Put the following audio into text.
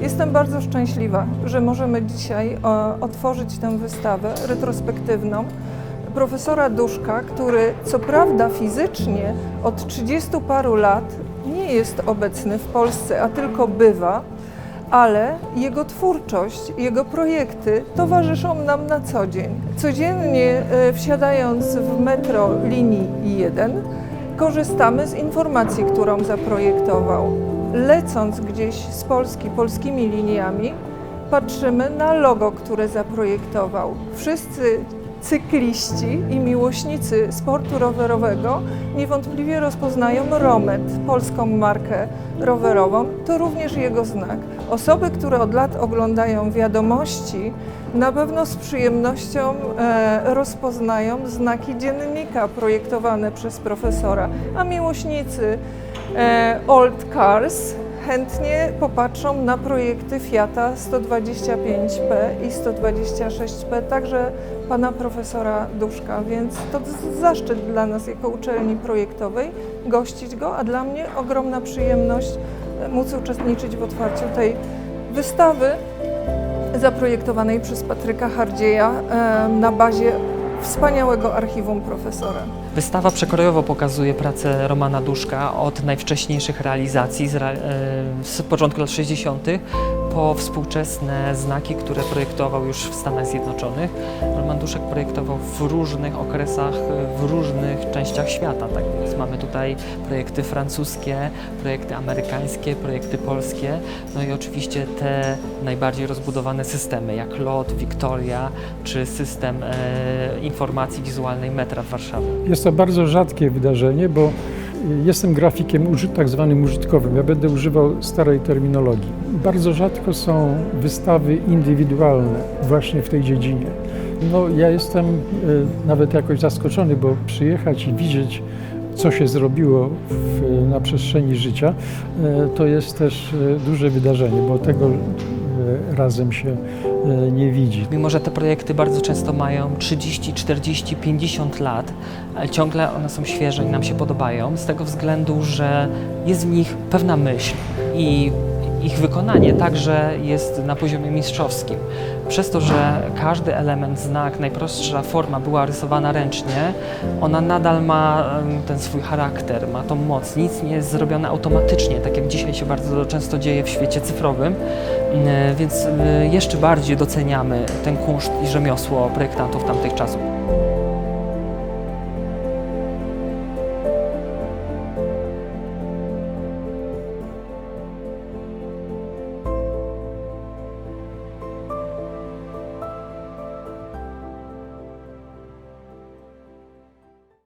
Jestem bardzo szczęśliwa, że możemy dzisiaj o, otworzyć tę wystawę retrospektywną profesora Duszka, który co prawda fizycznie od 30 paru lat nie jest obecny w Polsce, a tylko bywa, ale jego twórczość, jego projekty towarzyszą nam na co dzień. Codziennie e, wsiadając w metro linii 1 korzystamy z informacji, którą zaprojektował. Lecąc gdzieś z Polski polskimi liniami, patrzymy na logo, które zaprojektował. Wszyscy cykliści i miłośnicy sportu rowerowego niewątpliwie rozpoznają Romet, polską markę rowerową. To również jego znak. Osoby, które od lat oglądają wiadomości, na pewno z przyjemnością e, rozpoznają znaki dziennika projektowane przez profesora, a miłośnicy e, old cars chętnie popatrzą na projekty Fiata 125P i 126P, także pana profesora Duszka, więc to zaszczyt dla nas jako uczelni projektowej gościć go, a dla mnie ogromna przyjemność móc uczestniczyć w otwarciu tej wystawy zaprojektowanej przez Patryka Hardzieja e, na bazie wspaniałego archiwum profesora. Wystawa przekrojowo pokazuje pracę Romana Duszka od najwcześniejszych realizacji z, e, z początku lat 60. po współczesne znaki, które projektował już w Stanach Zjednoczonych. Roman Duszek projektował w różnych okresach, w różnych częściach świata. Tak więc mamy tutaj projekty francuskie, projekty amerykańskie, projekty polskie, no i oczywiście te najbardziej rozbudowane systemy, jak LOT, Victoria, czy system e, informacji wizualnej metra w Warszawie. Jest to bardzo rzadkie wydarzenie, bo jestem grafikiem tak zwanym użytkowym. Ja będę używał starej terminologii. Bardzo rzadko są wystawy indywidualne właśnie w tej dziedzinie. No, ja jestem y, nawet jakoś zaskoczony, bo przyjechać i widzieć, co się zrobiło w, na przestrzeni życia, y, to jest też y, duże wydarzenie, bo tego razem się y, nie widzi. Mimo, że te projekty bardzo często mają 30, 40, 50 lat, ciągle one są świeże i nam się podobają, z tego względu, że jest w nich pewna myśl i ich wykonanie także jest na poziomie mistrzowskim. Przez to, że każdy element, znak, najprostsza forma była rysowana ręcznie, ona nadal ma ten swój charakter, ma tą moc. Nic nie jest zrobione automatycznie, tak jak dzisiaj się bardzo często dzieje w świecie cyfrowym. Mm, Więc y, jeszcze bardziej doceniamy ten kunszt i rzemiosło projektantów tamtych czasów.